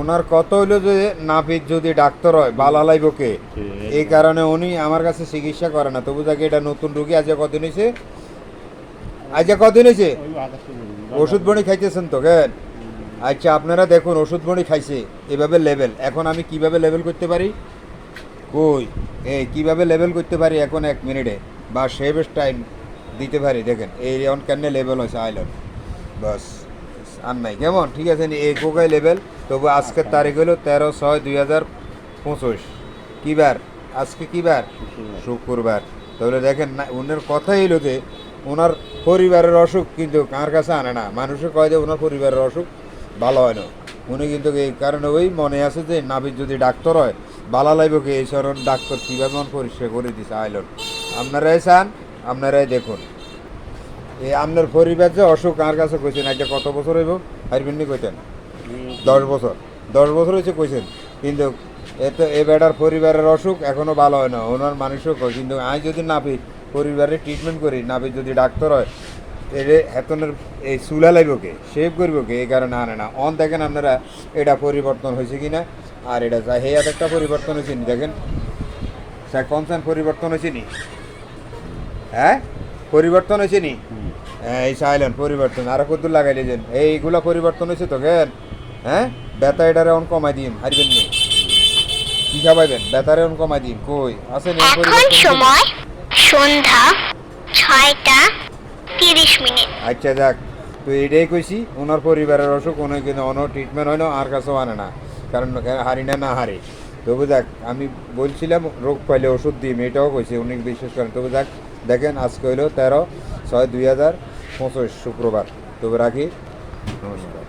ওনার কত হইল যে নাপিত যদি ডাক্তার হয় বালা লাইব এই কারণে উনি আমার কাছে চিকিৎসা করে না। তবু যাকে এটা নতুন রুগী আজকে কদিন হয়েছে আজকে কদিন হয়েছে ওষুধ বড়ি খাইতেছেন তো কেন আচ্ছা আপনারা দেখুন ওষুধ বড়ি খাইছে এভাবে লেভেল। এখন আমি কীভাবে লেভেল করতে পারি? কই? এই কীভাবে লেভেল করতে পারি? এখন এক মিনিটে। বা সেভ টাইম দিতে পারি দেখেন। এই অন কেন লেভেল হয়েছে আইলন। বাস আর নাই। কেমন? ঠিক আছে নি, এই কোকাই লেভেল। তবু আজকের তারিখ হলো তেরো ছয় দুই হাজার পঁচিশ। কী বার? আজকে কী বার? শুক্রবার। তাহলে দেখেন না ওনার কথাই হলো যে ওনার পরিবারের অসুখ কিন্তু কার কাছে আনে না? মানুষে কয় যে ওনার পরিবারের অসুখ ভালো হয় না। উনি কিন্তু এই কারণে ওই মনে আছে যে নাবিদ যদি ডাক্তার হয় বালা লাইব কি এই সরণ ডাক্তার কীভাবে মন পরিষ্কার করে দিছে? আইলন আপনারাই চান আপনারাই দেখুন। এই আপনার পরিবার যে অসুখ কার কাছে কইছেন? আজকে কত বছর হইব? হারবিন্নি কইতেন? দশ বছর। দশ বছর হয়েছে কইছেন। কিন্তু এতে এ বেটার পরিবারের অসুখ এখনও ভালো হয় না। ওনার মানুষও কয় কিন্তু আমি যদি নাপি পরিবারে ট্রিটমেন্ট করি নাপি যদি ডাক্তার হয় এর হেতনের এই চুলা লাগব কে? শেভ করব কে? এই কারণে আনে না। অন দেখেন আপনারা এটা পরিবর্তন হয়েছে কি না আর এটা যা হেয়াত একটা পরিবর্তন হয়েছে নি দেখেন। স্যার কনসার্ন পরিবর্তন হয়েছে নি? হ্যাঁ? পরিবর্তন হয়েছে নি? হ্যাঁ এই সাইলেন পরিবর্তন। আর কত লাগাইলে যেন এইগুলা পরিবর্তন হয়েছে তো কেন? হ্যাঁ? বেতা এটারে অন কমাই দিন হারবেন নি। কি খাবাইবেন? বেতারে অন কমাই দিন কই? আছে নি? এখন সময় সন্ধ্যা ছয়টা তিরিশ মিনিট। আচ্ছা যাক। তো এটাই কইছি ওনার পরিবারের অসুখ কোনো কিন্তু অন্য ট্রিটমেন্ট হয় না আর কাছেও আনে না। কারণ হারি না না হারি। তবু যাক আমি বলছিলাম রোগ পাইলে ওষুধ দিই এটাও কইছি উনি বিশ্বাস করেন। তবু যাক দেখেন আজকে হইল তেরো ছয় দুই হাজার পঁচিশ শুক্রবার। তবু রাখি। নমস্কার।